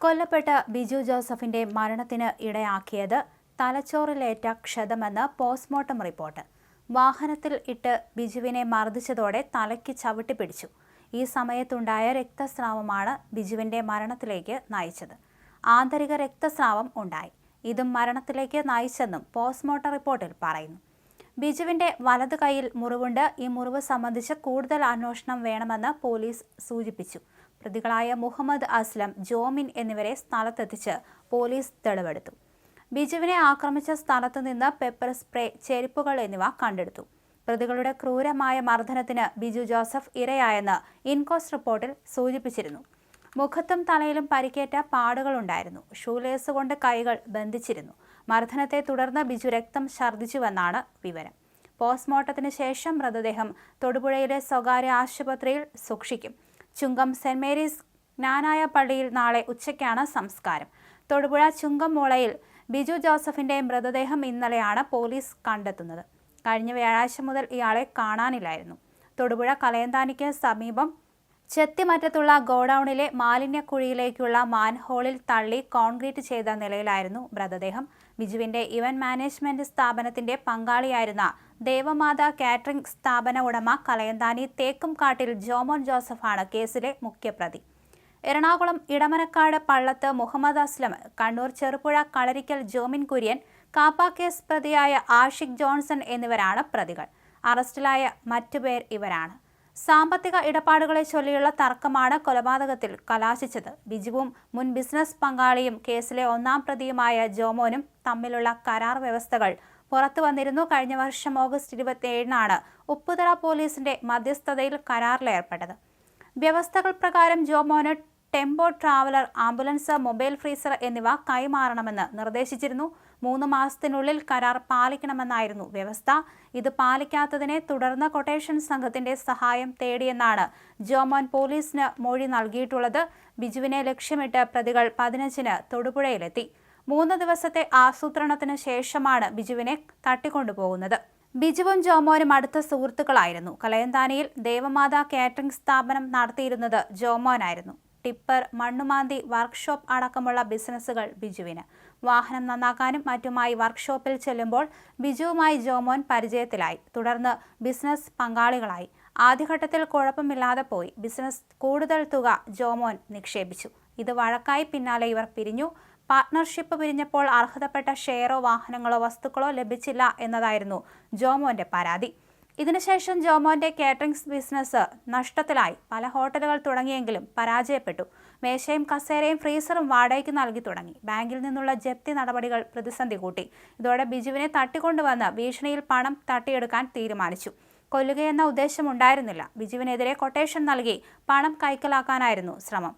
കൊല്ലപ്പെട്ട ബിജു ജോസഫിന്റെ മരണത്തിന് ഇടയാക്കിയത് തലച്ചോറിലേറ്റ ക്ഷതമെന്ന് പോസ്റ്റ്മോർട്ടം റിപ്പോർട്ട്. വാഹനത്തിൽ ഇട്ട് ബിജുവിനെ മർദ്ദിച്ചതോടെ തലയ്ക്ക് ചവിട്ടി പിടിച്ചു. ഈ സമയത്തുണ്ടായ രക്തസ്രാവമാണ് ബിജുവിന്റെ മരണത്തിലേക്ക് നയിച്ചത്. ആന്തരിക രക്തസ്രാവം ഉണ്ടായി. ഇതും മരണത്തിലേക്ക് നയിച്ചെന്നും പോസ്റ്റ്മോർട്ടം റിപ്പോർട്ടിൽ പറയുന്നു. ബിജുവിന്റെ വലത് കൈയിൽ മുറിവുണ്ട്. ഈ മുറിവ് സംബന്ധിച്ച് കൂടുതൽ അന്വേഷണം വേണമെന്ന് പോലീസ് സൂചിപ്പിച്ചു. പ്രതികളായ മുഹമ്മദ് അസ്ലം ജോമിൻ എന്നിവരെ സ്ഥലത്തെത്തിച്ച് പോലീസ് തെളിവെടുത്തു. ബിജുവിനെ ആക്രമിച്ച സ്ഥലത്തു നിന്ന് പെപ്പർ സ്പ്രേ ചെരുപ്പുകൾ എന്നിവ കണ്ടെടുത്തു. പ്രതികളുടെ ക്രൂരമായ മർദ്ദനത്തിന് ബിജു ജോസഫ് ഇരയായെന്ന് ഇൻകോസ് റിപ്പോർട്ടിൽ സൂചിപ്പിച്ചിരുന്നു. മുഖത്തും തലയിലും പരിക്കേറ്റ പാടുകളുണ്ടായിരുന്നു. ഷൂലേസ് കൊണ്ട് കൈകൾ ബന്ധിച്ചിരുന്നു. മർദ്ദനത്തെ തുടർന്ന് ബിജു രക്തം ഛർദ്ദിച്ചുവെന്നാണ് വിവരം. പോസ്റ്റ്മോർട്ടത്തിന് ശേഷം മൃതദേഹം തൊടുപുഴയിലെ സ്വകാര്യ ആശുപത്രിയിൽ സൂക്ഷിക്കും. ചുങ്കം സെന്റ് മേരീസ് ജ്ഞാനായ പള്ളിയിൽ നാളെ ഉച്ചയ്ക്കാണ് സംസ്കാരം. തൊടുപുഴ ചുങ്കം മോളയിൽ ബിജു ജോസഫിന്റെ മൃതദേഹം ഇന്നലെയാണ് പോലീസ് കണ്ടെത്തുന്നത്. കഴിഞ്ഞ വ്യാഴാഴ്ച മുതൽ ഇയാളെ കാണാനില്ലായിരുന്നു. തൊടുപുഴ കലയന്താനിക്ക് സമീപം ചെത്തിമറ്റത്തുള്ള ഗോഡൌണിലെ മാലിന്യക്കുഴിയിലേക്കുള്ള മാൻഹോളിൽ തള്ളി കോൺക്രീറ്റ് ചെയ്ത നിലയിലായിരുന്നു മൃതദേഹം. ബിജുവിന്റെ ഇവന്റ് മാനേജ്മെന്റ് സ്ഥാപനത്തിന്റെ പങ്കാളിയായിരുന്ന ദേവമാത കാറ്ററിംഗ് സ്ഥാപന ഉടമ കലയന്താനി തേക്കുംകാട്ടിൽ ജോമോൻ ജോസഫാണ് കേസിലെ മുഖ്യപ്രതി. എറണാകുളം ഇടമനക്കാട് പള്ളത്ത് മുഹമ്മദ് അസ്ലം കണ്ണൂർ ചെറുപുഴ കളരിക്കൽ ജോമിൻ കുര്യൻ കാപ്പ കേസ് പ്രതിയായ ആഷിഖ് ജോൺസൺ എന്നിവരാണ് പ്രതികൾ. അറസ്റ്റിലായ മറ്റു പേർ ഇവരാണ്. സാമ്പത്തിക ഇടപാടുകളെ ചൊല്ലിയുള്ള തർക്കമാണ് കൊലപാതകത്തിൽ കലാശിച്ചത്. ബിജുവും മുൻ ബിസിനസ് പങ്കാളിയും കേസിലെ ഒന്നാം പ്രതിയുമായ ജോമോനും തമ്മിലുള്ള കരാർ വ്യവസ്ഥകൾ പുറത്തു വന്നിരുന്നു. കഴിഞ്ഞ വർഷം ഓഗസ്റ്റ് ഇരുപത്തിയേഴിനാണ് ഉപ്പുതറ പോലീസിന്റെ മധ്യസ്ഥതയിൽ കരാറിലേർപ്പെട്ടത് വ്യവസ്ഥകൾ പ്രകാരം Jomon tempo traveller ambulance mobile freezer എന്നിവ കൈമാറണമെന്ന് നിർദ്ദേശിച്ചിരുന്നു. മൂന്ന് മാസത്തിനുള്ളിൽ കരാർ പാലിക്കണമെന്നായിരുന്നു വ്യവസ്ഥ. ഇത് പാലിക്കാത്തതിനെ തുടർന്ന് കൊട്ടേഷൻ സംഘത്തിന്റെ സഹായം തേടിയെന്നാണ് ജോമോൻ പോലീസിന് മൊഴി നൽകിയിട്ടുള്ളത്. ബിജുവിനെ ലക്ഷ്യമിട്ട് പ്രതികൾ പതിനഞ്ചിന് തൊടുപുഴയിലെത്തി. മൂന്ന് ദിവസത്തെ ആസൂത്രണത്തിന് ശേഷമാണ് ബിജുവിനെ തട്ടിക്കൊണ്ടുപോകുന്നത്. ബിജുവും ജോമോനും അടുത്ത സുഹൃത്തുക്കളായിരുന്നു. കലയന്താനിയിൽ ദേവമാതാ കാറ്ററിംഗ് സ്ഥാപനം നടത്തിയിരുന്നത് ജോമോനായിരുന്നു. ടിപ്പർ മണ്ണുമാന്തി വർക്ക്ഷോപ്പ് അടക്കമുള്ള ബിസിനസ്സുകൾ ബിജുവിന്. വാഹനം നന്നാക്കാനും മറ്റുമായി വർക്ക്ഷോപ്പിൽ ചെല്ലുമ്പോൾ ബിജുവുമായി ജോമോൻ പരിചയത്തിലായി. തുടർന്ന് ബിസിനസ് പങ്കാളികളായി. ആദ്യഘട്ടത്തിൽ കുഴപ്പമില്ലാതെ പോയി. ബിസിനസ് കൂടുതൽ തുക ജോമോൻ നിക്ഷേപിച്ചു. ഇത് വഴക്കായി പിന്നാലെ ഇവർ പിരിഞ്ഞു. പാർട്ട്ണർഷിപ്പ് പിരിഞ്ഞപ്പോൾ അർഹതപ്പെട്ട ഷെയറോ വാഹനങ്ങളോ വസ്തുക്കളോ ലഭിച്ചില്ല എന്നതായിരുന്നു ജോമോന്റെ പരാതി. ഇതിനുശേഷം ജോമോന്റെ കാറ്ററിംഗ്സ് ബിസിനസ് നഷ്ടത്തിലായി. പല ഹോട്ടലുകൾ തുടങ്ങിയെങ്കിലും പരാജയപ്പെട്ടു. മേശയും കസേരയും ഫ്രീസറും വാടകയ്ക്ക് നൽകി തുടങ്ങി. ബാങ്കിൽ നിന്നുള്ള ജപ്തി നടപടികൾ പ്രതിസന്ധി കൂട്ടി. ഇതോടെ ബിജുവിനെ തട്ടിക്കൊണ്ടുവന്ന് ഭീഷണിയിൽ പണം തട്ടിയെടുക്കാൻ തീരുമാനിച്ചു. കൊല്ലുകയെന്ന ഉദ്ദേശമുണ്ടായിരുന്നില്ല. ബിജുവിനെതിരെ കൊട്ടേഷൻ നൽകി പണം കൈക്കലാക്കാനായിരുന്നു ശ്രമം.